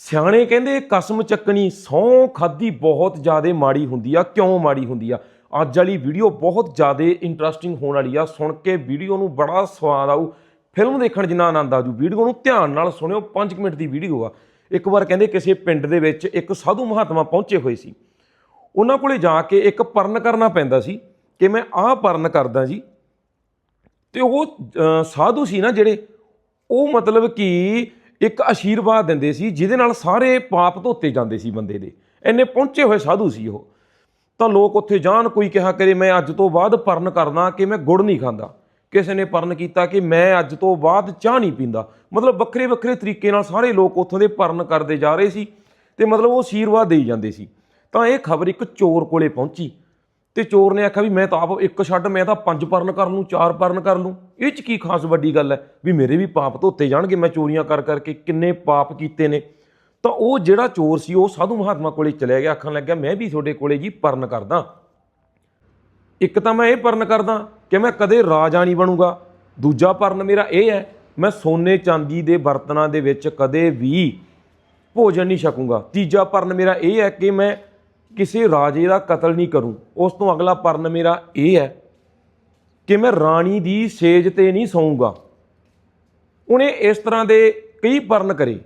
ਸਿਆਣੇ ਕਹਿੰਦੇ ਕਸਮ ਚੱਕਣੀ ਸੌ ਖਾਦੀ ਬਹੁਤ ਜ਼ਿਆਦਾ ਮਾੜੀ ਹੁੰਦੀ ਆ। ਕਿਉਂ ਮਾੜੀ ਹੁੰਦੀ ਆ? ਅੱਜ ਵਾਲੀ ਵੀਡੀਓ ਬਹੁਤ ਜ਼ਿਆਦਾ ਇੰਟਰਸਟਿੰਗ ਹੋਣ ਵਾਲੀ ਆ। ਸੁਣ ਕੇ ਵੀਡੀਓ ਨੂੰ ਬੜਾ ਸਵਾਦ ਆਊ। ਫਿਲਮ ਦੇਖਣ ਜਿੰਨਾ ਆਨੰਦ ਆਜੂ। ਵੀਡੀਓ ਨੂੰ ਧਿਆਨ ਨਾਲ ਸੁਣਿਓ। 5 ਮਿੰਟ ਦੀ ਵੀਡੀਓ ਆ। ਇੱਕ ਵਾਰ ਕਹਿੰਦੇ ਕਿਸੇ ਪਿੰਡ ਦੇ ਵਿੱਚ ਇੱਕ ਸਾਧੂ ਮਹਾਤਮਾ ਪਹੁੰਚੇ ਹੋਏ ਸੀ। ਉਹਨਾਂ ਕੋਲੇ ਜਾ ਕੇ ਇੱਕ ਪਰਨ ਕਰਨਾ ਪੈਂਦਾ ਸੀ ਕਿ ਮੈਂ ਆਹ ਪਰਨ ਕਰਦਾ ਜੀ। ਤੇ ਉਹ ਸਾਧੂ ਸੀ ਨਾ ਜਿਹੜੇ, ਉਹ ਮਤਲਬ ਕਿ ਇੱਕ ਆਸ਼ੀਰਵਾਦ ਦਿੰਦੇ ਸੀ, ਜਿਹਦੇ ਨਾਲ ਸਾਰੇ ਪਾਪ ਧੋਤੇ ਜਾਂਦੇ ਸੀ ਬੰਦੇ ਦੇ। ਇੰਨੇ ਪਹੁੰਚੇ ਹੋਏ ਸਾਧੂ ਸੀ ਉਹ। ਤਾਂ ਲੋਕ ਉੱਥੇ ਜਾਣ, ਕੋਈ ਕਿਹਾ ਕਰੇ, ਮੈਂ ਅੱਜ ਤੋਂ ਬਾਅਦ ਪਰਨ ਕਰਨਾ ਕਿ ਮੈਂ ਗੁੜ ਨਹੀਂ ਖਾਂਦਾ। ਕਿਸੇ ਨੇ ਪਰਨ ਕੀਤਾ ਕਿ, ਮੈਂ ਅੱਜ ਤੋਂ ਬਾਅਦ ਚਾਹ ਨਹੀਂ ਪੀਂਦਾ। ਮਤਲਬ ਵੱਖਰੇ ਵੱਖਰੇ ਤਰੀਕੇ ਨਾਲ ਸਾਰੇ ਲੋਕ ਉੱਥੋਂ ਦੇ ਪਰਨ ਕਰਦੇ ਜਾ ਰਹੇ ਸੀ ਤੇ ਮਤਲਬ ਉਹ ਆਸ਼ੀਰਵਾਦ ਦੇਈ ਜਾਂਦੇ ਸੀ। ਤਾਂ ਇਹ ਖਬਰ ਇੱਕ ਚੋਰ ਕੋਲੇ ਪਹੁੰਚੀ। ਤੇ ਚੋਰ ਨੇ ਆਖਿਆ ਵੀ ਮੈਂ ਤਾਂ ਆਪ ਇੱਕ ਛੱਡ, ਮੈਂ ਤਾਂ ਪੰਜ ਪਰਨ ਕਰ ਲੂੰ, ਚਾਰ ਪਰਨ ਕਰ ਲੂੰ। ਇਹ ਚ ਕੀ ਖਾਸ ਵੱਡੀ ਗੱਲ ਹੈ ਵੀ ਮੇਰੇ ਵੀ ਪਾਪ ਧੋਤੇ ਜਾਣਗੇ, ਮੈਂ ਚੋਰੀਆਂ ਕਰ ਕਰਕੇ ਕਿੰਨੇ ਪਾਪ ਕੀਤੇ ਨੇ। ਤਾਂ ਉਹ ਜਿਹੜਾ ਚੋਰ ਸੀ, ਉਹ ਸਾਧੂ ਮਹਾਤਮਾ ਕੋਲੇ ਚਲਿਆ ਗਿਆ, ਆਖਣ ਲੱਗਿਆ, ਮੈਂ ਵੀ ਤੁਹਾਡੇ ਕੋਲੇ ਜੀ ਪਰਨ ਕਰਦਾ। ਇੱਕ ਤਾਂ ਮੈਂ ਇਹ ਪਰਨ ਕਰਦਾ ਕਿ ਮੈਂ ਕਦੇ ਰਾਜਾ ਨਹੀਂ ਬਣੂੰਗਾ। ਦੂਜਾ ਪਰਨ ਮੇਰਾ ਇਹ ਹੈ, ਮੈਂ ਸੋਨੇ ਚਾਂਦੀ ਦੇ ਬਰਤਨਾਂ ਦੇ ਵਿੱਚ ਕਦੇ ਵੀ ਭੋਜਨ ਨਹੀਂ ਛਕੂੰਗਾ। ਤੀਜਾ ਪਰਨ ਮੇਰਾ ਇਹ ਹੈ ਕਿ ਮੈਂ ਕਿਸੇ ਰਾਜੇ ਦਾ ਕਤਲ ਨਹੀਂ ਕਰੂੰ। ਉਸ ਤੋਂ ਅਗਲਾ ਪਰਨ ਮੇਰਾ ਇਹ ਹੈ ਕਿ ਮੈਂ ਰਾਣੀ ਦੀ ਸੇਜ ਤੇ ਨਹੀਂ ਸੌਂਗਾ ਉਹਨੇ ਇਸ ਤਰ੍ਹਾਂ ਦੇ ਕਈ ਪਰਨ ਕਰੇ।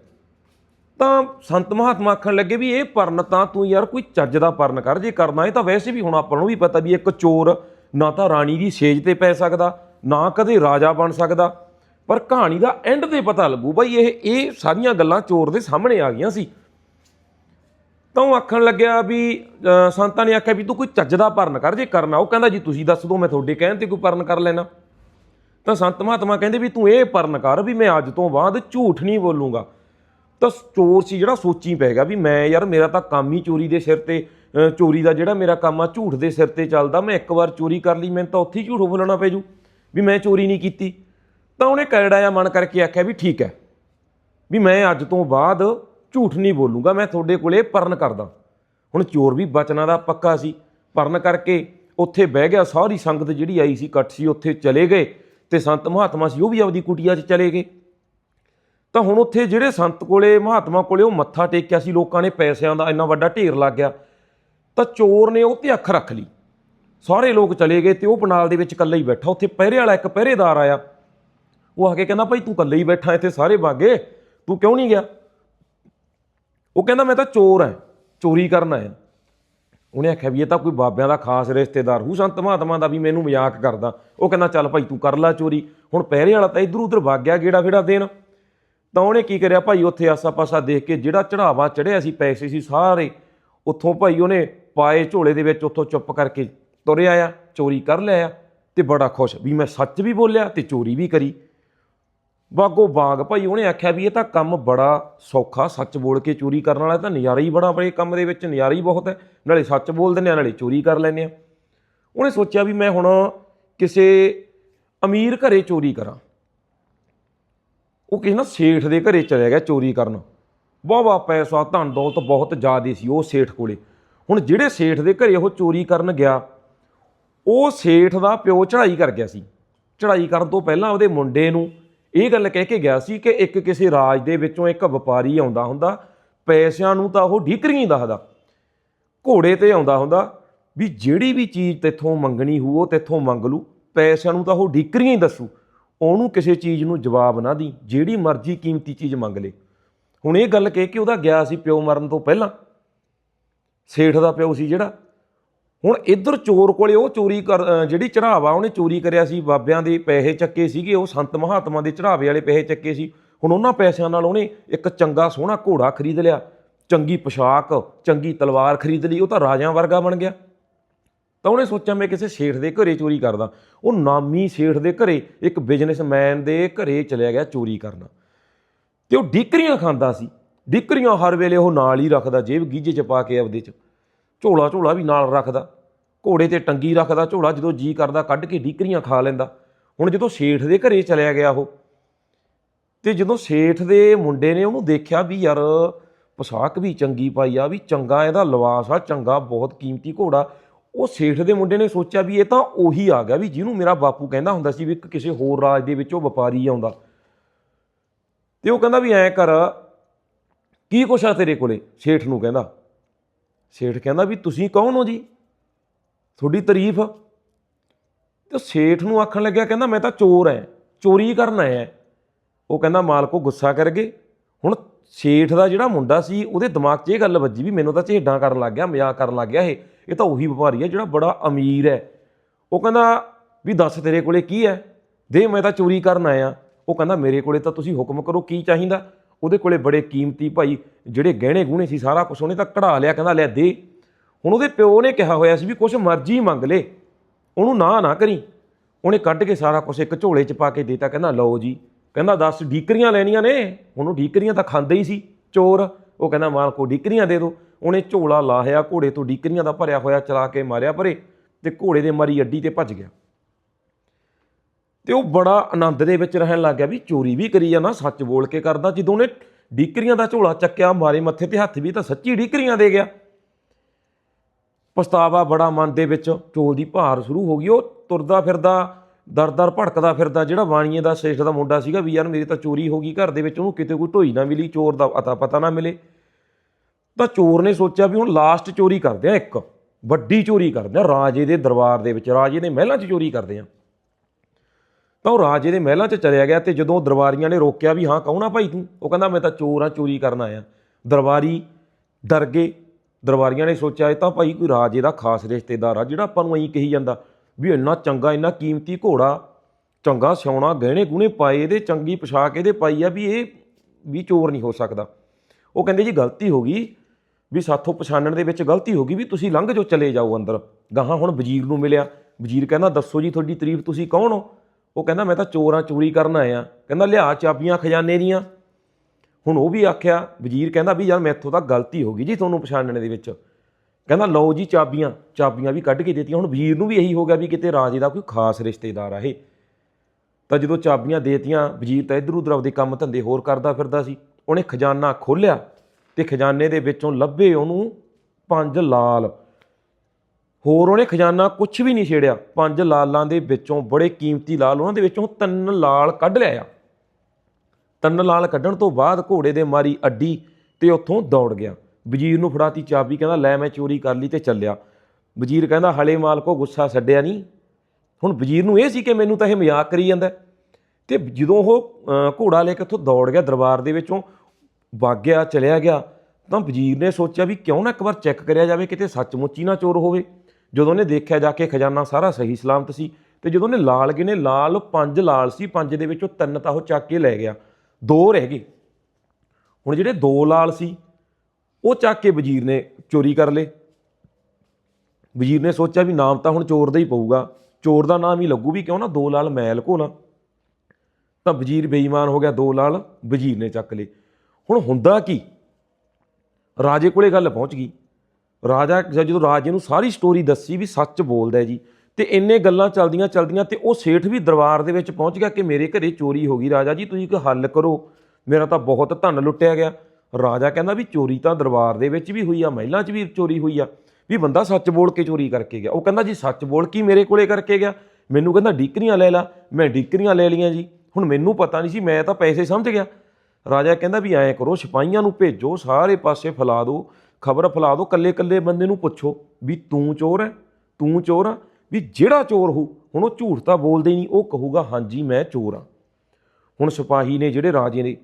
ਤਾਂ ਸੰਤ ਮਹਾਤਮਾ ਆਖਣ ਲੱਗੇ ਵੀ ਇਹ ਪਰਨ ਤਾਂ ਤੂੰ ਯਾਰ ਕੋਈ ਚੱਜ ਦਾ ਪਰਨ ਕਰ। ਜੇ ਕਰਨਾ ਇਹ ਤਾਂ ਵੈਸੇ ਵੀ ਹੁਣ ਆਪਾਂ ਨੂੰ ਵੀ ਪਤਾ ਵੀ ਇੱਕ ਚੋਰ ਨਾ ਤਾਂ ਰਾਣੀ ਦੀ ਸੇਜ ਤੇ ਪੈ ਸਕਦਾ, ਨਾ ਕਦੇ ਰਾਜਾ ਬਣ ਸਕਦਾ। ਪਰ ਕਹਾਣੀ ਦਾ ਐਂਡ ਤੇ ਪਤਾ ਲੱਗੂ। ਬਈ ਇਹ ਇਹ ਸਾਰੀਆਂ ਗੱਲਾਂ ਚੋਰ ਦੇ ਸਾਹਮਣੇ ਆ ਗਈਆਂ ਸੀ। ਤਾਂ ਉਹ ਆਖਣ ਲੱਗਿਆ ਵੀ ਸੰਤਾਂ ਨੇ ਆਖਿਆ ਵੀ ਤੂੰ ਕੋਈ ਚੱਜ ਦਾ ਪਰਨ ਕਰ, ਜੇ ਕਰਨਾ, ਉਹ ਕਹਿੰਦਾ ਜੀ ਤੁਸੀਂ ਦੱਸ ਦਿਓ, ਮੈਂ ਤੁਹਾਡੇ ਕਹਿਣ ਤੇ ਕੋਈ ਪਰਨ ਕਰ ਲੈਣਾ। ਤਾਂ ਸੰਤ ਮਹਾਤਮਾ ਕਹਿੰਦੇ ਵੀ ਤੂੰ ਇਹ ਪਰਨ ਕਰ ਵੀ ਮੈਂ ਅੱਜ ਤੋਂ ਬਾਅਦ ਝੂਠ ਨਹੀਂ ਬੋਲੂੰਗਾ। ਤਾਂ ਚੋਰ ਸੀ ਜਿਹੜਾ ਸੋਚੀ ਪੈ ਗਿਆ ਵੀ ਮੈਂ ਯਾਰ, ਮੇਰਾ ਤਾਂ ਕੰਮ ਹੀ ਚੋਰੀ ਦੇ ਸਿਰ ਤੇ ਚੋਰੀ ਦਾ ਜਿਹੜਾ ਮੇਰਾ ਕੰਮ ਆ, ਝੂਠ ਦੇ ਸਿਰ ਤੇ ਚੱਲਦਾ, ਮੈਂ ਇੱਕ ਵਾਰ ਚੋਰੀ ਕਰ ਲਈ, ਮੈਨੂੰ ਤਾਂ ਉੱਥੇ ਹੀ ਝੂਠ ਬੋਲਣਾ ਪੈ ਜੂ ਵੀ ਮੈਂ ਚੋਰੀ ਨਹੀਂ ਕੀਤੀ। ਤਾਂ ਉਹਨੇ ਕਰੜਾ ਜਾਂ ਮਨ ਕਰਕੇ ਆਖਿਆ ਵੀ ਠੀਕ ਹੈ, ਵੀ ਮੈਂ ਅੱਜ ਤੋਂ ਬਾਅਦ ਝੂਠ ਨਹੀਂ ਬੋਲੂੰਗਾ, ਮੈਂ ਤੁਹਾਡੇ ਕੋਲੇ ਪਰਨ ਕਰਦਾ। ਹੁਣ ਚੋਰ ਵੀ ਬਚਨਾਂ ਦਾ ਪੱਕਾ ਸੀ। ਪਰਨ ਕਰਕੇ ਉੱਥੇ ਬਹਿ ਗਿਆ, ਸਾਰੀ ਸੰਗਤ ਜਿਹੜੀ ਆਈ ਸੀ ਇਕੱਠ ਸੀ, ਉੱਥੇ ਚਲੇ ਗਏ ਤੇ ਸੰਤ ਮਹਾਤਮਾ ਸੀ, ਉਹ ਵੀ ਆਪਦੀ ਕੁਟੀਆ 'ਚ ਚਲੇ ਗਏ। ਤਾਂ ਹੁਣ ਉੱਥੇ ਜਿਹੜੇ ਸੰਤ ਕੋਲੇ, ਮਹਾਤਮਾ ਕੋਲੇ ਉਹ ਮੱਥਾ ਟੇਕਿਆ ਸੀ, ਲੋਕਾਂ ਨੇ ਪੈਸਿਆਂ ਦਾ ਇੰਨਾ ਵੱਡਾ ਢੇਰ ਲੱਗ ਗਿਆ। ਤਾਂ ਚੋਰ ਨੇ ਉਹ ਤੇ ਅੱਖ ਰੱਖ ਲਈ। ਸਾਰੇ ਲੋਕ ਚਲੇ ਗਏ ਤੇ ਉਹ ਪੰਡਾਲ ਦੇ ਵਿੱਚ ਇਕੱਲਾ ਹੀ ਬੈਠਾ। ਉੱਥੇ ਪਹਿਰੇ ਵਾਲਾ ਇੱਕ ਪਹਿਰੇਦਾਰ ਆਇਆ। ਉਹ ਆ ਕੇ ਕਹਿੰਦਾ, ਭਾਈ ਤੂੰ ਇਕੱਲੇ ਹੀ ਬੈਠਾ ਇੱਥੇ ਸਾਰੇ ਭਾਗੇ, ਤੂੰ ਕਿਉਂ ਨਹੀਂ ਗਿਆ? ਉਹ ਕਹਿੰਦਾ ਮੈਂ ਤਾਂ ਚੋਰ ਹਾਂ, ਚੋਰੀ ਕਰਨ ਆਇਆ। ਉਹਨੇ ਆਖਿਆ ਵੀ ਇਹ ਤਾਂ ਕੋਈ ਬਾਬਿਆਂ ਦਾ ਖਾਸ ਰਿਸ਼ਤੇਦਾਰ, ਹੂ ਸੰਤ ਮਹਾਤਮਾ ਦਾ ਵੀ ਮੈਨੂੰ ਮਜ਼ਾਕ ਕਰਦਾ। ਉਹ ਕਹਿੰਦਾ, ਚੱਲ ਭਾਈ ਤੂੰ ਕਰ ਲੈ ਚੋਰੀ। ਹੁਣ ਪਹਿਰੇ ਵਾਲਾ ਤਾਂ ਇਧਰ ਉਧਰ ਵਗ ਗਿਆ ਗੇੜਾ ਫੇੜਾ ਦੇਣ। ਤਾਂ ਉਹਨੇ ਕੀ ਕਰਿਆ ਭਾਈ, ਉੱਥੇ ਆਸਾ-ਪਾਸਾ ਦੇਖ ਕੇ ਜਿਹੜਾ ਚੜਾਵਾ ਚੜਿਆ ਸੀ, ਪੈਸੇ ਸੀ ਸਾਰੇ, ਉੱਥੋਂ ਭਾਈ ਉਹਨੇ ਪਾਏ ਝੋਲੇ ਦੇ ਵਿੱਚ, ਉੱਥੋਂ ਚੁੱਪ ਕਰਕੇ ਤੁਰਿਆ ਆ, ਚੋਰੀ ਕਰ ਲਿਆ ਤੇ ਬੜਾ ਖੁਸ਼ ਵੀ ਮੈਂ ਸੱਚ ਵੀ ਬੋਲਿਆ ਤੇ ਚੋਰੀ ਵੀ ਕਰੀ। ਬਾਗੋ ਬਾਗ ਭਾਈ ਉਹਨੇ ਆਖਿਆ ਵੀ ਇਹ ਤਾਂ ਕੰਮ ਬੜਾ ਸੌਖਾ, ਸੱਚ ਬੋਲ ਕੇ ਚੋਰੀ ਕਰਨ ਵਾਲਾ ਤਾਂ ਨਜ਼ਾਰਾ ਹੀ ਬੜਾ ਬੜੇ ਕੰਮ ਦੇ ਵਿੱਚ, ਨਜ਼ਾਰਾ ਹੀ ਬਹੁਤ ਹੈ। ਨਾਲੇ ਸੱਚ ਬੋਲ ਦਿੰਦੇ ਆ, ਨਾਲੇ ਚੋਰੀ ਕਰ ਲੈਂਦੇ ਆ। ਉਹਨੇ ਸੋਚਿਆ ਵੀ ਮੈਂ ਹੁਣ ਕਿਸੇ ਅਮੀਰ ਘਰੇ ਚੋਰੀ ਕਰਾਂ। ਉਹ ਕਿਸੇ ਨਾ ਸੇਠ ਦੇ ਘਰੇ ਚਲਿਆ ਗਿਆ ਚੋਰੀ ਕਰਨ। ਵਾਹ ਪੈਸਾ ਧਨ ਦੌਲਤ ਬਹੁਤ ਜ਼ਿਆਦੇ ਸੀ ਉਹ ਸੇਠ ਕੋਲੇ। ਹੁਣ ਜਿਹੜੇ ਸੇਠ ਦੇ ਘਰੇ ਉਹ ਚੋਰੀ ਕਰਨ ਗਿਆ, ਉਹ ਸੇਠ ਦਾ ਪਿਓ ਚੜ੍ਹਾਈ ਕਰ ਗਿਆ ਸੀ। ਚੜ੍ਹਾਈ ਕਰਨ ਤੋਂ ਪਹਿਲਾਂ ਉਹਦੇ ਮੁੰਡੇ ਨੂੰ ਇਹ ਗੱਲ ਕਹਿ ਕੇ ਗਿਆ ਸੀ ਕਿ ਇੱਕ ਕਿਸੇ ਰਾਜ ਦੇ ਵਿੱਚੋਂ ਇੱਕ ਵਪਾਰੀ ਆਉਂਦਾ ਹੁੰਦਾ, ਪੈਸਿਆਂ ਨੂੰ ਤਾਂ ਉਹ ਢੀਕਰੀ ਦੱਸਦਾ, ਘੋੜੇ ਤੇ ਆਉਂਦਾ ਹੁੰਦਾ, ਵੀ ਜਿਹੜੀ ਵੀ ਚੀਜ਼ ਤੇਥੋਂ ਮੰਗਣੀ ਹੋਊ, ਉਹ ਤੇਥੋਂ ਮੰਗ ਲੂ ਪੈਸਿਆਂ ਨੂੰ ਤਾਂ ਉਹ ਢੀਕਰੀਆਂ ਹੀ ਦੱਸੂ, ਉਹਨੂੰ ਕਿਸੇ ਚੀਜ਼ ਨੂੰ ਜਵਾਬ ਨਾ ਦੀ ਜਿਹੜੀ ਮਰਜ਼ੀ ਕੀਮਤੀ ਚੀਜ਼ ਮੰਗ ਲੇ। ਹੁਣ ਇਹ ਗੱਲ ਕਹਿ ਕੇ ਉਹਦਾ ਗਿਆ ਸੀ ਪਿਓ ਮਰਨ ਤੋਂ ਪਹਿਲਾਂ, ਸੇਠ ਦਾ ਪਿਓ ਸੀ ਜਿਹੜਾ ਹੁਣ ਇੱਧਰ ਚੋਰ ਕੋਲੇ ਉਹ ਚੋਰੀ ਕਰ ਜਿਹੜੀ ਚੜਾਵਾ ਉਹਨੇ ਚੋਰੀ ਕਰਿਆ ਸੀ, ਬਾਬਿਆਂ ਦੇ ਪੈਸੇ ਚੱਕੇ ਸੀਗੇ, ਉਹ ਸੰਤ ਮਹਾਤਮਾ ਦੇ ਚੜਾਵੇ ਵਾਲੇ ਪੈਸੇ ਚੱਕੇ ਸੀ। ਹੁਣ ਉਹਨਾਂ ਪੈਸਿਆਂ ਨਾਲ ਉਹਨੇ ਇੱਕ ਚੰਗਾ ਸੋਹਣਾ ਘੋੜਾ ਖਰੀਦ ਲਿਆ। ਚੰਗੀ ਪੋਸ਼ਾਕ, ਚੰਗੀ ਤਲਵਾਰ ਖਰੀਦ ਲਈ, ਉਹ ਤਾਂ ਰਾਜਿਆਂ ਵਰਗਾ ਬਣ ਗਿਆ। ਤਾਂ ਉਹਨੇ ਸੋਚਿਆ, ਮੈਂ ਕਿਸੇ ਸ਼ੇਠ ਦੇ ਘਰੇ ਚੋਰੀ ਕਰਦਾ। ਉਹ ਨਾਮੀ ਸ਼ੇਠ ਦੇ ਘਰੇ ਇੱਕ ਬਿਜ਼ਨਸਮੈਨ ਦੇ ਘਰੇ ਚਲਿਆ ਗਿਆ ਚੋਰੀ ਕਰਨਾ। ਤੇ ਉਹ ਡਿਕਰੀਆਂ ਖਾਂਦਾ ਸੀ। ਡਿਕਰੀਆਂ ਹਰ ਵੇਲੇ ਉਹ ਨਾਲ ਹੀ ਰੱਖਦਾ, ਜੇਬ ਗੀਜੇ ਚ ਪਾ ਕੇ ਆਪਦੇ ਚ। ਝੋਲਾ ਝੋਲਾ ਵੀ ਨਾਲ ਰੱਖਦਾ, ਘੋੜੇ ਤੇ ਟੰਗੀ ਰੱਖਦਾ, ਝੋਲਾ ਜਦੋਂ ਜੀ ਕਰਦਾ ਕੱਢ ਕੇ ਡਿਕਰੀਆਂ ਖਾ ਲੈਂਦਾ। ਹੁਣ ਜਦੋਂ ਸ਼ੇਠ ਦੇ ਘਰੇ ਚਲਿਆ ਗਿਆ ਉਹ, ਤੇ ਜਦੋਂ ਸ਼ੇਠ ਦੇ ਮੁੰਡੇ ਨੇ ਉਹਨੂੰ ਦੇਖਿਆ ਵੀ ਯਾਰ ਪੋਸ਼ਾਕ ਵੀ ਚੰਗੀ ਪਾਈ ਆ, ਵੀ ਚੰਗਾ ਇਹਦਾ ਲਿਬਾਸ ਆ, ਚੰਗਾ ਬਹੁਤ ਕੀਮਤੀ ਘੋੜਾ, ਉਹ ਸੇਠ ਦੇ ਮੁੰਡੇ ਨੇ ਸੋਚਿਆ ਵੀ ਇਹ ਤਾਂ ਉਹੀ ਆ ਗਿਆ ਵੀ ਜਿਹਨੂੰ ਮੇਰਾ ਬਾਪੂ ਕਹਿੰਦਾ ਹੁੰਦਾ ਸੀ ਵੀ ਇੱਕ ਕਿਸੇ ਹੋਰ ਰਾਜ ਦੇ ਵਿੱਚ ਉਹ ਵਪਾਰੀ ਆਉਂਦਾ। ਤੇ ਉਹ ਕਹਿੰਦਾ ਵੀ ਐਂ ਕਰ, ਕੀ ਕੁਛ ਆ ਤੇਰੇ ਕੋਲੇ? ਸੇਠ ਨੂੰ ਕਹਿੰਦਾ ਸੇਠ ਕਹਿੰਦਾ ਵੀ ਤੁਸੀਂ ਕੌਣ ਹੋ ਜੀ? ਤੁਹਾਡੀ ਤਾਰੀਫ। ਤੇ ਸੇਠ ਨੂੰ ਆਖਣ ਲੱਗਿਆ, ਕਹਿੰਦਾ ਮੈਂ ਤਾਂ ਚੋਰ ਐ, ਚੋਰੀ ਕਰਨ ਆਇਆ ਉਹ ਕਹਿੰਦਾ ਮਾਲਕੋ ਗੁੱਸਾ ਕਰ ਗਏ। ਹੁਣ ਸੇਠ ਦਾ ਜਿਹੜਾ ਮੁੰਡਾ ਸੀ, ਉਹਦੇ ਦਿਮਾਗ 'ਚ ਇਹ ਗੱਲ ਵੱਜੀ ਵੀ ਮੈਨੂੰ ਤਾਂ ਝੇਡਾਂ ਕਰਨ ਲੱਗ ਗਿਆ, ਮਜ਼ਾਕ ਕਰਨ ਲੱਗ ਗਿਆ ਇਹ। ਇਹ ਤਾਂ ਉਹੀ ਵਪਾਰੀ ਹੈ ਜਿਹੜਾ ਬੜਾ ਅਮੀਰ ਹੈ ਉਹ ਕਹਿੰਦਾ ਵੀ ਦੱਸ ਤੇਰੇ ਕੋਲੇ ਕੀ ਹੈ ਦੇ ਮੈਂ ਤਾਂ ਚੋਰੀ ਕਰਨ ਆਇਆ। ਉਹ ਕਹਿੰਦਾ ਮੇਰੇ ਕੋਲੇ ਤਾਂ ਤੁਸੀਂ ਹੁਕਮ ਕਰੋ ਕੀ ਚਾਹੀਦਾ। ਉਹਦੇ ਕੋਲੇ ਬੜੇ ਕੀਮਤੀ ਭਾਈ, ਜਿਹੜੇ ਗਹਿਣੇ ਗੂਣੇ ਸੀ ਸਾਰਾ ਕੁਝ ਉਹਨੇ ਤਾਂ ਕਢਾ ਲਿਆ, ਕਹਿੰਦਾ ਲੈ ਦੇ। ਹੁਣ ਉਹਦੇ ਪਿਓ ਨੇ ਕਿਹਾ ਹੋਇਆ ਸੀ ਵੀ ਕੁਝ ਮਰਜ਼ੀ ਮੰਗ ਲੈ, ਉਹਨੂੰ ਨਾ ਨਾ ਕਰੀ। ਉਹਨੇ ਕੱਢ ਕੇ ਸਾਰਾ ਕੁਝ ਇੱਕ ਝੋਲੇ 'ਚ ਪਾ ਕੇ ਦੇਤਾ, ਕਹਿੰਦਾ ਲਓ ਜੀ। ਕਹਿੰਦਾ 10 ਢੀਕਰੀਆਂ ਲੈਣੀਆਂ ਨੇ? ਉਹਨੂੰ ਢੀਕਰੀਆਂ ਤਾਂ ਖਾਂਦੇ ਹੀ ਸੀ, ਚੋਰ। ਉਹ ਕਹਿੰਦਾ ਮਾਲਕੋ, ਢੀਕਰੀਆਂ ਦੇ ਦਿਓ ਉਹਨੇ ਝੋਲਾ ਲਾਹਿਆ, ਘੋੜੇ ਤੋਂ ਢੀਕਰੀਆਂ ਦਾ ਭਰਿਆ ਹੋਇਆ ਚਲਾ ਕੇ ਮਾਰਿਆ ਪਰੇ, ਤੇ ਘੋੜੇ ਦੇ ਮਾਰੀ ਅੱਡੀ ਤੇ ਭੱਜ ਗਿਆ। ਤੇ ਉਹ ਬੜਾ ਆਨੰਦ ਦੇ ਵਿੱਚ ਰਹਿਣ ਲੱਗ ਗਿਆ ਵੀ ਚੋਰੀ ਵੀ ਕਰੀ ਜਾਂਦਾ, ਸੱਚ ਬੋਲ ਕੇ ਕਰਦਾ। ਜਦੋਂ ਉਹਨੇ ਡੀਕਰੀਆਂ ਦਾ ਝੋਲਾ ਚੱਕਿਆ, ਮਾਰੇ ਮੱਥੇ ਤੇ ਹੱਥ ਵੀ, ਤਾਂ ਸੱਚੀ ਡੀਕਰੀਆਂ ਦੇ ਗਿਆ। ਪਛਤਾਵਾ ਬੜਾ ਮਨ ਦੇ ਵਿੱਚ, ਚੋਲ ਦੀ ਭਾਰ ਸ਼ੁਰੂ ਹੋ ਗਈ। ਉਹ ਤੁਰਦਾ ਫਿਰਦਾ, ਦਰ-ਦਰ ਭੜਕਦਾ ਫਿਰਦਾ, ਜਿਹੜਾ ਬਾਣੀਏ ਦਾ ਸੇਠ ਦਾ ਮੁੰਡਾ ਸੀਗਾ ਵੀ ਯਾਰ ਮੇਰੀ ਤਾਂ ਚੋਰੀ ਹੋ ਗਈ, ਘਰ ਦੇ ਵਿੱਚ ਉਹਨੂੰ ਕਿਤੇ ਕੋਈ ਢੋਈ ਨਾ ਮਿਲੀ, ਚੋਰ ਦਾ ਅਤਾ ਪਤਾ ਨਾ ਮਿਲੇ। ਤਾਂ ਚੋਰ ਨੇ ਸੋਚਿਆ ਵੀ ਹੁਣ ਲਾਸਟ ਚੋਰੀ ਕਰਦੇ ਆ ਇੱਕ, ਵੱਡੀ ਚੋਰੀ ਕਰਦੇ ਆ, ਰਾਜੇ ਦੇ ਦਰਬਾਰ ਦੇ ਵਿੱਚ, ਰਾਜੇ ਦੇ ਮਹਿਲਾਂ 'ਚ ਚੋਰੀ ਕਰਦੇ ਆ। ਤਾਂ ਉਹ ਰਾਜੇ ਦੇ ਮਹਿਲਾਂ 'ਚ ਚਲਿਆ ਗਿਆ ਤੇ ਜਦੋਂ ਦਰਬਾਰੀਆਂ ਨੇ ਰੋਕਿਆ ਵੀ ਹਾਂ, ਕੌਣ ਆ ਭਾਈ ਤੂੰ? ਉਹ ਕਹਿੰਦਾ, ਮੈਂ ਤਾਂ ਚੋਰ ਆ ਚੋਰੀ ਕਰਨ ਆਇਆ। ਦਰਬਾਰੀ ਡਰ ਗਏ। ਦਰਬਾਰੀਆਂ ਨੇ ਸੋਚਿਆ, ਇਹ ਤਾਂ ਭਾਈ ਕੋਈ ਰਾਜੇ ਦਾ ਖਾਸ ਰਿਸ਼ਤੇਦਾਰ ਆ, ਜਿਹੜਾ ਆਪਾਂ ਨੂੰ ਐਂ ਕਹੀ ਜਾਂਦਾ ਵੀ ਇੰਨਾ ਚੰਗਾ, ਇੰਨਾ ਕੀਮਤੀ ਘੋੜਾ, ਚੰਗਾ, ਸਿਉਣਾ, ਗਹਿਣੇ ਗੁਣੇ ਪਾਏ, ਇਹਦੇ ਚੰਗੀ ਪੋਸ਼ਾਕ ਇਹਦੇ ਪਾਈ ਆ ਵੀ ਇਹ ਵੀ ਚੋਰ ਨਹੀਂ ਹੋ ਸਕਦਾ। ਉਹ ਕਹਿੰਦੇ, ਜੀ ਗਲਤੀ ਹੋ ਗਈ ਵੀ ਸਾਥੋਂ ਪਛਾਣਨ ਦੇ ਵਿੱਚ ਗਲਤੀ ਹੋ ਗਈ ਵੀ ਤੁਸੀਂ ਲੰਘ ਜੋ ਚਲੇ ਜਾਓ ਅੰਦਰ। ਗਾਹਾਂ ਹੁਣ ਵਜ਼ੀਰ ਨੂੰ ਮਿਲਿਆ। ਵਜ਼ੀਰ ਕਹਿੰਦਾ, ਦੱਸੋ ਜੀ, ਤੁਹਾਡੀ ਤਾਰੀਫ ਤੁਸੀਂ ਕੌਣ ਹੋ? ਉਹ ਕਹਿੰਦਾ, ਮੈਂ ਤਾਂ ਚੋਰਾਂ ਚੋਰੀ ਕਰਨ ਆਇਆ। ਕਹਿੰਦਾ, ਲਿਆ ਚਾਬੀਆਂ ਖਜ਼ਾਨੇ ਦੀਆਂ। ਹੁਣ ਉਹ ਵੀ ਆਖਿਆ, ਵਜ਼ੀਰ ਕਹਿੰਦਾ ਵੀ, ਯਾਰ ਮੈਥੋਂ ਤਾਂ ਗਲਤੀ ਹੋ ਗਈ ਜੀ ਤੁਹਾਨੂੰ ਪਛਾਣਨ ਦੇ ਵਿੱਚ। ਕਹਿੰਦਾ, ਲਓ ਜੀ ਚਾਬੀਆਂ ਚਾਬੀਆਂ ਵੀ ਕੱਢ ਕੇ ਦਿੱਤੀਆਂ। ਹੁਣ ਵਜ਼ੀਰ ਨੂੰ ਵੀ ਇਹੀ ਹੋ ਗਿਆ ਵੀ ਕਿਤੇ ਰਾਜੇ ਦਾ ਕੋਈ ਖਾਸ ਰਿਸ਼ਤੇਦਾਰ ਆ ਇਹ। ਤਾਂ ਜਦੋਂ ਚਾਬੀਆਂ ਦੇਤੀਆਂ, ਵਜ਼ੀਰ ਤਾਂ ਇਧਰ ਉਧਰ ਆਪਦੇ ਕੰਮ ਧੰਦੇ ਹੋਰ ਕਰਦਾ ਫਿਰਦਾ ਸੀ। ਉਹਨੇ ਖਜ਼ਾਨਾ ਖੋਲ੍ਹਿਆ ਤੇ ਖਜ਼ਾਨੇ ਦੇ ਵਿੱਚੋਂ ਲੱਭੇ ਉਹਨੂੰ ਪੰਜ ਲਾਲ। ਹੋਰ ਉਹਨੇ ਖਜ਼ਾਨਾ ਕੁਝ ਵੀ ਨਹੀਂ ਛੇੜਿਆ। ਪੰਜ ਲਾਲਾਂ ਦੇ ਵਿੱਚੋਂ ਬੜੇ ਕੀਮਤੀ ਲਾਲ ਉਹਨਾਂ ਦੇ ਵਿੱਚੋਂ ਤਿੰਨ ਲਾਲ ਕੱਢ ਲਿਆ ਤਿੰਨ ਲਾਲ ਕੱਢਣ ਤੋਂ ਬਾਅਦ ਘੋੜੇ ਦੇ ਮਾਰੀ ਅੱਡੀ ਤੇ ਉੱਥੋਂ ਦੌੜ ਗਿਆ। ਵਜ਼ੀਰ ਨੂੰ ਫੜਾਤੀ ਚਾਬੀ, ਕਹਿੰਦਾ, ਲੈ ਮੈਂ ਚੋਰੀ ਕਰ ਲਈ ਤੇ ਚੱਲਿਆ। ਵਜ਼ੀਰ ਕਹਿੰਦਾ, ਹਲੇ ਮਾਲਕੋ, ਗੁੱਸਾ ਛੱਡਿਆ ਨਹੀਂ। ਹੁਣ ਵਜ਼ੀਰ ਨੂੰ ਇਹ ਸੀ ਕਿ ਮੈਨੂੰ ਤਾਂ ਇਹ ਮਜ਼ਾਕ ਕਰੀ ਜਾਂਦਾ ਹੈ। ਤੇ ਜਦੋਂ ਉਹ ਘੋੜਾ ਲੈ ਕੇ ਉੱਥੋਂ ਦੌੜ ਗਿਆ ਦਰਬਾਰ ਦੇ ਵਿੱਚੋਂ ਵਗ ਗਿਆ, ਚਲਿਆ ਗਿਆ, ਤਾਂ ਵਜ਼ੀਰ ਨੇ ਸੋਚਿਆ ਵੀ ਕਿਉਂ ਨਾ ਇੱਕ ਵਾਰ ਚੈੱਕ ਕਰਿਆ ਜਾਵੇ, ਕਿਤੇ ਸੱਚਮੁੱਚ ਹੀ ਨਾ ਚੋਰ ਹੋਵੇ। ਜਦੋਂ ਉਹਨੇ ਦੇਖਿਆ ਜਾ ਕੇ ਖਜ਼ਾਨਾ ਸਾਰਾ ਸਹੀ ਸਲਾਮਤ ਸੀ ਤੇ ਜਦੋਂ ਉਹਨੇ ਲਾਲ ਗਿਨੇ ਲਾਲ ਪੰਜ, ਲਾਲ ਸੀ, ਪੰਜ ਦੇ ਵਿੱਚੋਂ ਤਿੰਨ ਤਾਂ ਉਹ ਚੱਕ ਕੇ ਲੈ ਗਿਆ। ਦੋ ਰਹਿ ਗਏ। ਹੁਣ ਜਿਹੜੇ ਦੋ ਲਾਲ ਸੀ, ਉਹ ਚੱਕ ਕੇ ਵਜ਼ੀਰ ਨੇ ਚੋਰੀ ਕਰ ਲਏ। ਵਜ਼ੀਰ ਨੇ ਸੋਚਿਆ ਵੀ ਨਾਮ ਤਾਂ ਹੁਣ ਚੋਰ ਦਾ ਹੀ ਪਊਗਾ। ਚੋਰ ਦਾ ਨਾਮ ਹੀ ਲੱਗੂ ਵੀ ਕਿਉਂ ਨਾ ਦੋ ਲਾਲ ਮੈਲ ਕੋਲਾ ਤਾਂ ਵਜ਼ੀਰ ਬੇਈਮਾਨ ਹੋ ਗਿਆ, ਦੋ ਲਾਲ ਵਜ਼ੀਰ ਨੇ ਚੱਕ ਲਏ। ਹੁਣ ਹੁੰਦਾ ਕੀ? ਰਾਜੇ ਕੋਲੇ ਗੱਲ ਪਹੁੰਚ ਗਈ। ਰਾਜਾ ਜਦੋਂ ਰਾਜੇ ਨੂੰ ਸਾਰੀ ਸਟੋਰੀ ਦੱਸੀ ਵੀ ਸੱਚ ਬੋਲਦਾ ਜੀ, ਤੇ ਇੰਨੇ ਗੱਲਾਂ ਚੱਲਦੀਆਂ ਚੱਲਦੀਆਂ ਤੇ ਉਹ ਸੇਠ ਵੀ ਦਰਬਾਰ ਦੇ ਵਿੱਚ ਪਹੁੰਚ ਗਿਆ ਕਿ ਮੇਰੇ ਘਰੇ ਚੋਰੀ ਹੋ ਗਈ ਰਾਜਾ ਜੀ, ਤੁਸੀਂ ਇੱਕ ਹੱਲ ਕਰੋ। ਮੇਰਾ ਤਾਂ ਬਹੁਤ ਧਨ ਲੁੱਟਿਆ ਗਿਆ। ਰਾਜਾ ਕਹਿੰਦਾ ਵੀ ਚੋਰੀ ਤਾਂ ਦਰਬਾਰ ਦੇ ਵਿੱਚ ਵੀ ਹੋਈ ਆ, ਮਹਿਲਾਂ 'ਚ ਵੀ ਚੋਰੀ ਹੋਈ ਆ, ਵੀ ਬੰਦਾ ਸੱਚ ਬੋਲ ਕੇ ਚੋਰੀ ਕਰਕੇ ਗਿਆ। ਉਹ ਕਹਿੰਦਾ ਜੀ, ਸੱਚ ਬੋਲ ਕੀ ਮੇਰੇ ਕੋਲੇ ਕਰਕੇ ਗਿਆ? ਮੈਨੂੰ ਕਹਿੰਦਾ ਡੀਕਰੀਆਂ ਲੈ ਲਾ। ਮੈਂ ਡੀਕਰੀਆਂ ਲੈ ਲਈਆਂ ਜੀ। ਹੁਣ ਮੈਨੂੰ ਪਤਾ ਨਹੀਂ ਸੀ, ਮੈਂ ਤਾਂ ਪੈਸੇ ਸਮਝ ਗਿਆ। ਰਾਜਾ ਕਹਿੰਦਾ ਵੀ ਐਂ ਕਰੋ, ਸਿਪਾਹੀਆਂ ਨੂੰ ਭੇਜੋ, ਸਾਰੇ ਪਾਸੇ ਫੈਲਾ ਦਿਓ। ਖਬਰ ਫੈਲਾ ਦਿਓ ਕੱਲੇ ਕੱਲੇ ਬੰਦੇ ਨੂੰ ਪੁੱਛੋ ਵੀ ਤੂੰ ਚੋਰ ਹੈ, ਤੂੰ ਚੋਰ ਆ, ਵੀ ਜਿਹੜਾ ਚੋਰ ਹੋ ਹੁਣ ਉਹ ਝੂਠ ਤਾਂ ਬੋਲਦੇ ਹੀ ਨਹੀਂ, ਉਹ ਕਹੂਗਾ, ਹਾਂਜੀ, ਮੈਂ ਚੋਰ ਆ ਹੁਣ ਸਿਪਾਹੀ ਨੇ ਜਿਹੜੇ ਰਾਜੇ ਨੇ,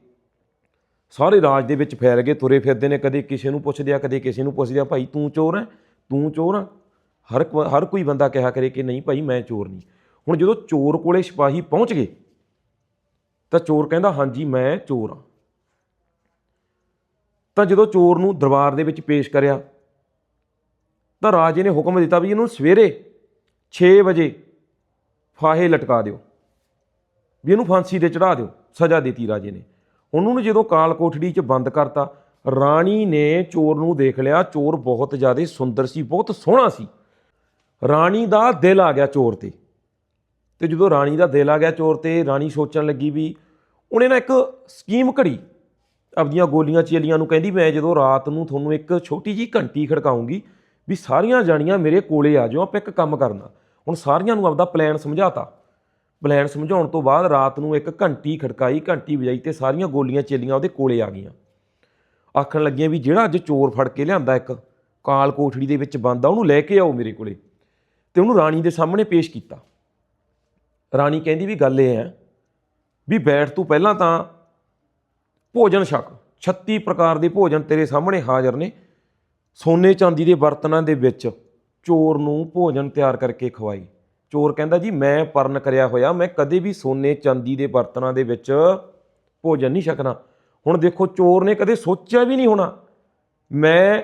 ਸਾਰੇ ਰਾਜ ਦੇ ਵਿੱਚ ਫੈਲ ਗਏ, ਤੁਰੇ ਫਿਰਦੇ ਨੇ, ਕਦੇ ਕਿਸੇ ਨੂੰ ਪੁੱਛਦੇ ਆ, ਕਦੇ ਕਿਸੇ ਨੂੰ ਪੁੱਛਦੇ ਆ, ਭਾਈ ਤੂੰ ਚੋਰ ਹੈ, ਤੂੰ ਚੋਰ ਆ। ਹਰ ਹਰ ਕੋਈ ਬੰਦਾ ਕਿਹਾ ਕਰੇ ਕਿ ਨਹੀਂ ਭਾਈ, ਮੈਂ ਚੋਰ ਨਹੀਂ। ਹੁਣ ਜਦੋਂ ਚੋਰ ਕੋਲੇ ਸਿਪਾਹੀ ਪਹੁੰਚ ਗਏ, ਤਾਂ ਚੋਰ ਕਹਿੰਦਾ, ਹਾਂਜੀ, ਮੈਂ ਚੋਰ ਆ ਤਾਂ ਜਦੋਂ ਚੋਰ ਨੂੰ ਦਰਬਾਰ ਦੇ ਵਿੱਚ ਪੇਸ਼ ਕਰਿਆ, ਤਾਂ ਰਾਜੇ ਨੇ ਹੁਕਮ ਦਿੱਤਾ ਵੀ ਇਹਨੂੰ ਸਵੇਰੇ 6 ਵਜੇ ਫਾਹੇ ਲਟਕਾ ਦਿਓ, ਵੀ ਇਹਨੂੰ ਫਾਂਸੀ ਤੇ ਚੜਾ ਦਿਓ, ਸਜ਼ਾ ਦਿੱਤੀ ਰਾਜੇ ਨੇ। ਉਹਨੂੰ ਨੂੰ ਜਦੋਂ ਕਾਲ ਕੋਠੜੀ 'ਚ ਬੰਦ ਕਰਤਾ, ਰਾਣੀ ਨੇ ਚੋਰ ਨੂੰ ਦੇਖ ਲਿਆ, ਚੋਰ ਬਹੁਤ ਜ਼ਿਆਦਾ ਸੁੰਦਰ ਸੀ, ਬਹੁਤ ਸੋਹਣਾ ਸੀ। ਰਾਣੀ ਦਾ ਦਿਲ ਆ ਗਿਆ ਚੋਰ ਤੇ। ਤੇ ਜਦੋਂ ਰਾਣੀ ਦਾ ਦਿਲ ਆ ਗਿਆ ਚੋਰ ਤੇ, ਰਾਣੀ ਸੋਚਣ ਲੱਗੀ ਵੀ ਉਹਨੇ ਨਾ ਇੱਕ ਸਕੀਮ ਘੜੀ ਆਪਦੀਆਂ ਗੋਲੀਆਂ ਚੇਲੀਆਂ ਨੂੰ ਕਹਿੰਦੀ, ਮੈਂ ਜਦੋਂ ਰਾਤ ਨੂੰ ਤੁਹਾਨੂੰ ਇੱਕ ਛੋਟੀ ਜੀ ਘੰਟੀ ਖੜਕਾਉਂਗੀ ਵੀ ਸਾਰੀਆਂ ਜਾਣੀਆਂ ਮੇਰੇ ਕੋਲੇ ਆ ਜਾਓ, ਆਪਾਂ ਇੱਕ ਕੰਮ ਕਰਨਾ। ਹੁਣ ਸਾਰੀਆਂ ਨੂੰ ਆਪਦਾ ਪਲਾਨ ਸਮਝਾਤਾ। ਪਲਾਨ ਸਮਝਾਉਣ ਤੋਂ ਬਾਅਦ ਰਾਤ ਨੂੰ ਇੱਕ ਘੰਟੀ ਖੜਕਾਈ, ਘੰਟੀ ਵਜਾਈ ਤੇ ਸਾਰੀਆਂ ਗੋਲੀਆਂ ਚੇਲੀਆਂ ਉਹਦੇ ਕੋਲੇ ਆ ਗਈਆਂ। ਆਖਣ ਲੱਗੀਆਂ ਵੀ ਜਿਹੜਾ ਅੱਜ ਚੋਰ ਫੜ ਕੇ ਲਿਆਂਦਾ ਇੱਕ ਕਾਲ ਕੋਠੜੀ ਦੇ ਵਿੱਚ ਬੰਦ ਆ, ਉਹਨੂੰ ਲੈ ਕੇ ਆਓ ਮੇਰੇ ਕੋਲੇ। ਤੇ ਉਹਨੂੰ ਰਾਣੀ ਦੇ ਸਾਹਮਣੇ ਪੇਸ਼ ਕੀਤਾ। ਰਾਣੀ ਕਹਿੰਦੀ ਵੀ ਗੱਲ ਇਹ ਹੈ ਵੀ ਬੈਠ ਤੂੰ ਪਹਿਲਾਂ ਤਾਂ ਭੋਜਨ ਛਕ। 36 ਪ੍ਰਕਾਰ ਦੇ ਭੋਜਨ ਤੇਰੇ ਸਾਹਮਣੇ ਹਾਜ਼ਰ ਨੇ। ਸੋਨੇ ਚਾਂਦੀ ਦੇ ਬਰਤਨਾਂ ਦੇ ਵਿੱਚ ਚੋਰ ਨੂੰ ਭੋਜਨ ਤਿਆਰ ਕਰਕੇ ਖਵਾਈ। ਚੋਰ ਕਹਿੰਦਾ, ਜੀ, ਮੈਂ ਪਰਨ ਕਰਿਆ ਹੋਇਆ। ਮੈਂ ਕਦੇ ਵੀ ਸੋਨੇ ਚਾਂਦੀ ਦੇ ਬਰਤਨਾਂ ਦੇ ਵਿੱਚ ਭੋਜਨ ਨਹੀਂ ਛਕਣਾ। ਹੁਣ ਦੇਖੋ, ਚੋਰ ਨੇ ਕਦੇ ਸੋਚਿਆ ਵੀ ਨਹੀਂ ਹੋਣਾ। ਮੈਂ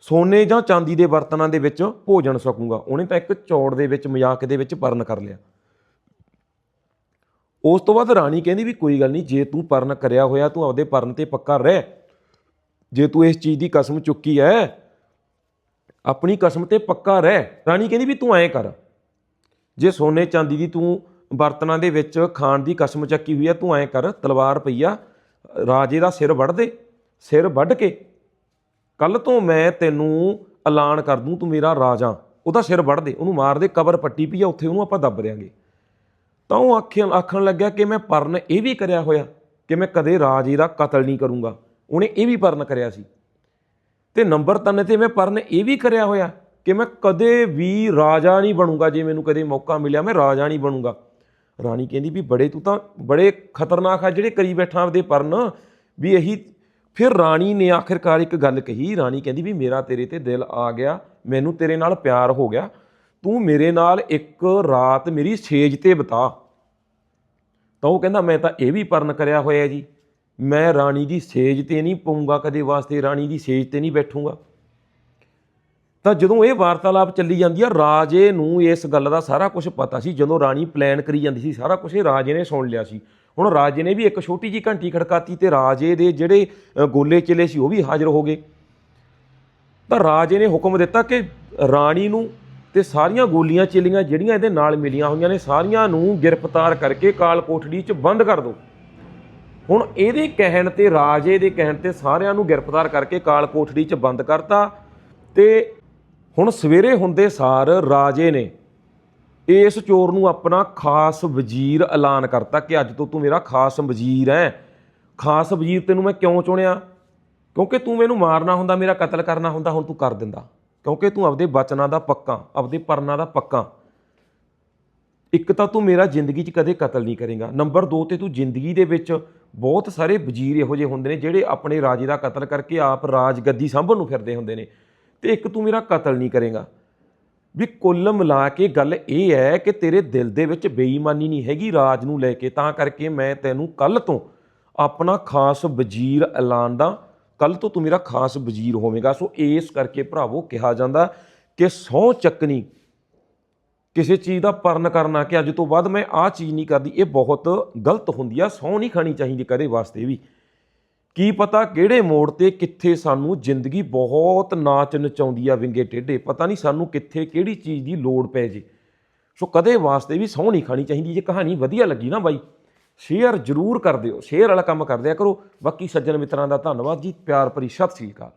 ਸੋਨੇ ਜਾਂ ਚਾਂਦੀ ਦੇ ਬਰਤਨਾਂ ਦੇ ਵਿੱਚ ਭੋਜਨ ਸਕੂੰਗਾ ਉਹਨੇ ਤਾਂ ਇੱਕ ਚੌੜ ਦੇ ਵਿੱਚ, ਮਜ਼ਾਕ ਦੇ ਵਿੱਚ ਪਰਨ ਕਰ ਲਿਆ। ਉਸ ਤੋਂ ਬਾਅਦ ਰਾਣੀ ਕਹਿੰਦੀ ਵੀ ਕੋਈ ਗੱਲ ਨਹੀਂ, ਜੇ ਤੂੰ ਪਰਨ ਕਰਿਆ ਹੋਇਆ, ਤੂੰ ਆਪਦੇ ਪਰਨ ਤੇ ਪੱਕਾ ਰਹਿ। ਜੇ ਤੂੰ ਇਸ ਚੀਜ਼ ਦੀ ਕਸਮ ਚੁੱਕੀ ਐ, ਆਪਣੀ ਕਸਮ ਤੇ ਪੱਕਾ ਰਹਿ। ਰਾਣੀ ਕਹਿੰਦੀ ਵੀ ਤੂੰ ਐਂ ਕਰ। ਜੇ ਸੋਨੇ ਚਾਂਦੀ ਦੀ ਤੂੰ ਬਰਤਨਾਂ ਦੇ ਵਿੱਚ ਖਾਣ ਦੀ ਕਸਮ ਚੱਕੀ ਹੋਈ ਐ, ਤੂੰ ਐਂ ਕਰ, ਤਲਵਾਰ ਪਈਆ, ਰਾਜੇ ਦਾ ਸਿਰ ਵੱਢ ਦੇ, ਸਿਰ ਵੱਢ ਕੇ। ਕੱਲ ਤੋਂ ਮੈਂ ਤੈਨੂੰ ਐਲਾਨ ਕਰ ਦੂੰ, ਤੂੰ ਮੇਰਾ ਰਾਜਾ। ਉਹਦਾ ਸਿਰ ਵੱਢ ਦੇ, ਉਹਨੂੰ ਮਾਰ ਦੇ, ਕਬਰ ਪੱਟੀ ਪਈ ਆ ਉੱਥੇ ਉਹਨੂੰ ਆਪਾਂ ਦੱਬ ਦਿਆਂਗੇ। ਤਾਂ ਉਹ ਆਖਣ ਆਖਣ ਲੱਗਿਆ ਕਿ ਮੈਂ ਪਰਨ ਇਹ ਵੀ ਕਰਿਆ ਹੋਇਆ ਕਿ ਮੈਂ ਕਦੇ ਰਾਜੇ ਦਾ ਕਤਲ ਨਹੀਂ ਕਰੂੰਗਾ। ਉਹਨੇ ਇਹ ਵੀ ਪਰਨ ਕਰਿਆ ਸੀ। ਤੇ ਨੰਬਰ 3 ਤੇ ਮੈਂ ਪਰਨ ਇਹ ਵੀ ਕਰਿਆ ਹੋਇਆ ਕਿ ਮੈਂ ਕਦੇ ਵੀ ਰਾਜਾ ਨਹੀਂ ਬਣੂੰਗਾ, ਜੇ ਮੈਨੂੰ ਕਦੇ ਮੌਕਾ ਮਿਲਿਆ ਮੈਂ ਰਾਜਾ ਨਹੀਂ ਬਣੂੰਗਾ। ਰਾਣੀ ਕਹਿੰਦੀ ਵੀ ਬੜੇ ਤੂੰ ਤਾਂ ਬੜੇ ਖਤਰਨਾਕ ਆ ਜਿਹੜੇ ਕਰੀ ਬੈਠਾ ਆਪਦੇ ਪਰਨ। ਵੀ ਇਹੀ ਫਿਰ ਰਾਣੀ ਨੇ ਆਖਿਰਕਾਰ ਇੱਕ ਗੱਲ ਕਹੀ, ਰਾਣੀ ਕਹਿੰਦੀ ਵੀ ਮੇਰਾ ਤੇਰੇ ਤੇ ਦਿਲ ਆ ਗਿਆ, ਮੈਨੂੰ ਤੇਰੇ ਨਾਲ ਪਿਆਰ ਹੋ ਗਿਆ। ਤੂੰ ਮੇਰੇ ਨਾਲ ਇੱਕ ਰਾਤ ਮੇਰੀ ਸੇਜ ਤੇ ਬਿਤਾ। ਤਾਂ ਉਹ ਕਹਿੰਦਾ, ਮੈਂ ਤਾਂ ਇਹ ਵੀ ਪਰਨ ਕਰਿਆ ਹੋਇਆ ਜੀ। ਮੈਂ ਰਾਣੀ ਦੀ ਸੇਜ ਤੇ ਨਹੀਂ ਪਊਂਗਾ, ਕਦੇ ਵਾਸਤੇ ਰਾਣੀ ਦੀ ਸੇਜ ਤੇ ਨਹੀਂ ਬੈਠੂੰਗਾ। ਤਾਂ ਜਦੋਂ ਇਹ ਵਾਰਤਾਲਾਪ ਚੱਲੀ ਜਾਂਦੀ ਆ, ਰਾਜੇ ਨੂੰ ਇਸ ਗੱਲ ਦਾ ਸਾਰਾ ਕੁਝ ਪਤਾ ਸੀ। ਜਦੋਂ ਰਾਣੀ ਪਲਾਨ ਕਰੀ ਜਾਂਦੀ ਸੀ, ਸਾਰਾ ਕੁਝ ਇਹ ਰਾਜੇ ਨੇ ਸੁਣ ਲਿਆ ਸੀ। ਹੁਣ ਰਾਜੇ ਨੇ ਵੀ ਇੱਕ ਛੋਟੀ ਜੀ ਘੰਟੀ ਖੜਕਾਤੀ ਤੇ ਰਾਜੇ ਦੇ ਜਿਹੜੇ ਗੋਲੇ ਚਿਲੇ ਸੀ, ਉਹ ਵੀ ਹਾਜ਼ਰ ਹੋ ਗਏ। ਤਾਂ ਰਾਜੇ ਨੇ ਹੁਕਮ ਦਿੱਤਾ ਕਿ ਰਾਣੀ ਨੂੰ ਤੇ ਸਾਰੀਆਂ ਗੋਲੀਆਂ ਚਿਲੀਆਂ ਜਿਹੜੀਆਂ ਇਹਦੇ ਨਾਲ ਮਿਲੀਆਂ ਹੋਈਆਂ ਨੇ, ਸਾਰੀਆਂ ਨੂੰ ਗ੍ਰਿਫਤਾਰ ਕਰਕੇ ਕਾਲ ਕੋਠੜੀ 'ਚ ਬੰਦ ਕਰ ਦਿਓ ਹੁਣ ਇਹਦੇ ਕਹਿਣ ਤੇ, ਰਾਜੇ ਦੇ ਕਹਿਣ ਤੇ ਸਾਰਿਆਂ ਨੂੰ ਗ੍ਰਿਫਤਾਰ ਕਰਕੇ ਕਾਲ ਕੋਠੜੀ 'ਚ ਬੰਦ ਕਰਤਾ ਤੇ ਹੁਣ ਸਵੇਰੇ ਹੁੰਦੇ ਸਾਰ ਰਾਜੇ ਨੇ ਇਸ ਚੋਰ ਨੂੰ ਆਪਣਾ ਖਾਸ ਵਜ਼ੀਰ ਐਲਾਨ ਕਰਤਾ ਕਿ ਅੱਜ ਤੋਂ ਤੂੰ ਮੇਰਾ ਖਾਸ ਵਜ਼ੀਰ ਹੈ। ਖਾਸ ਵਜ਼ੀਰ ਤੈਨੂੰ ਮੈਂ ਕਿਉਂ ਚੁਣਿਆ? ਕਿਉਂਕਿ ਤੂੰ ਮੈਨੂੰ ਮਾਰਨਾ ਹੁੰਦਾ, ਮੇਰਾ ਕਤਲ ਕਰਨਾ ਹੁੰਦਾ, ਹੁਣ ਤੂੰ ਕਰ ਦਿੰਦਾ। ਕਿਉਂਕਿ ਤੂੰ ਆਪਦੇ ਬਚਨਾਂ ਦਾ ਪੱਕਾ, ਆਪਦੇ ਪਰਨਾਂ ਦਾ ਪੱਕਾ। ਇੱਕ ਤਾਂ ਤੂੰ ਮੇਰਾ ਜ਼ਿੰਦਗੀ 'ਚ ਕਦੇ ਕਤਲ ਨਹੀਂ ਕਰੇਗਾ। ਨੰਬਰ 2 ਤੇ ਤੂੰ ਜ਼ਿੰਦਗੀ ਦੇ ਵਿੱਚ ਬਹੁਤ ਸਾਰੇ ਵਜ਼ੀਰ ਇਹੋ ਜਿਹੇ ਹੁੰਦੇ ਨੇ ਜਿਹੜੇ ਆਪਣੇ ਰਾਜੇ ਦਾ ਕਤਲ ਕਰਕੇ ਆਪ ਰਾਜ ਗੱਦੀ ਸੰਭਣ ਨੂੰ ਫਿਰਦੇ ਹੁੰਦੇ ਨੇ। ਤੇ ਇੱਕ ਤੂੰ ਮੇਰਾ ਕਤਲ ਨਹੀਂ ਕਰੇਗਾ। ਵੀ ਕੁੱਲ ਮਿਲਾ ਕੇ ਗੱਲ ਇਹ ਹੈ ਕਿ ਤੇਰੇ ਦਿਲ ਦੇ ਵਿੱਚ ਬੇਈਮਾਨੀ ਨਹੀਂ ਹੈਗੀ ਰਾਜ ਨੂੰ ਲੈ ਕੇ। ਤਾਂ ਕਰਕੇ ਮੈਂ ਤੈਨੂੰ ਕੱਲ ਤੋਂ ਆਪਣਾ ਖਾਸ ਵਜ਼ੀਰ ਐਲਾਨ ਦਾ ਕੱਲ ਤੋਂ ਤੂੰ ਮੇਰਾ ਖਾਸ ਵਜ਼ੀਰ ਹੋਵੇਂਗਾ। ਸੋ ਇਸ ਕਰਕੇ ਭਰਾਵੋ ਕਿਹਾ ਜਾਂਦਾ ਕਿ ਸਹੁੰ ਚੱਕਣੀ, ਕਿਸੇ ਚੀਜ਼ ਦਾ ਪਰਨ ਕਰਨਾ ਕਿ ਅੱਜ ਤੋਂ ਬਾਅਦ ਮੈਂ ਆਹ ਚੀਜ਼ ਨਹੀਂ ਕਰਦੀ, ਇਹ ਬਹੁਤ ਗਲਤ ਹੁੰਦੀ ਆ, ਸਹੁੰ ਨਹੀਂ ਖਾਣੀ ਚਾਹੀਦੀ ਕਦੇ ਵਾਸਤੇ ਵੀ। ਕੀ ਪਤਾ ਕਿਹੜੇ ਮੋੜ ਤੇ ਕਿੱਥੇ ਸਾਨੂੰ ਜ਼ਿੰਦਗੀ ਬਹੁਤ ਨਾਚ ਨਚਾਉਂਦੀ ਆ ਵਿੰਗੇ ਟੇਢੇ, ਪਤਾ ਨਹੀਂ ਸਾਨੂੰ ਕਿੱਥੇ ਕਿਹੜੀ ਚੀਜ਼ ਦੀ ਲੋੜ ਪੈ ਜੇ। ਸੋ ਕਦੇ ਵਾਸਤੇ ਵੀ ਸਹੁੰ ਨਹੀਂ ਖਾਣੀ ਚਾਹੀਦੀ ਜੇ ਕਹਾਣੀ ਵਧੀਆ ਲੱਗੀ ਨਾ ਬਾਈ? ਸ਼ੇਅਰ ਜ਼ਰੂਰ ਕਰ ਦਿਓ, ਸ਼ੇਅਰ ਵਾਲਾ ਕੰਮ ਕਰ ਦਿਆ ਕਰੋ। ਬਾਕੀ ਸੱਜਣ ਮਿੱਤਰਾਂ ਦਾ ਧੰਨਵਾਦ ਜੀ, ਪਿਆਰ ਭਰੀ ਸਤਿ ਸ੍ਰੀ ਅਕਾਲ।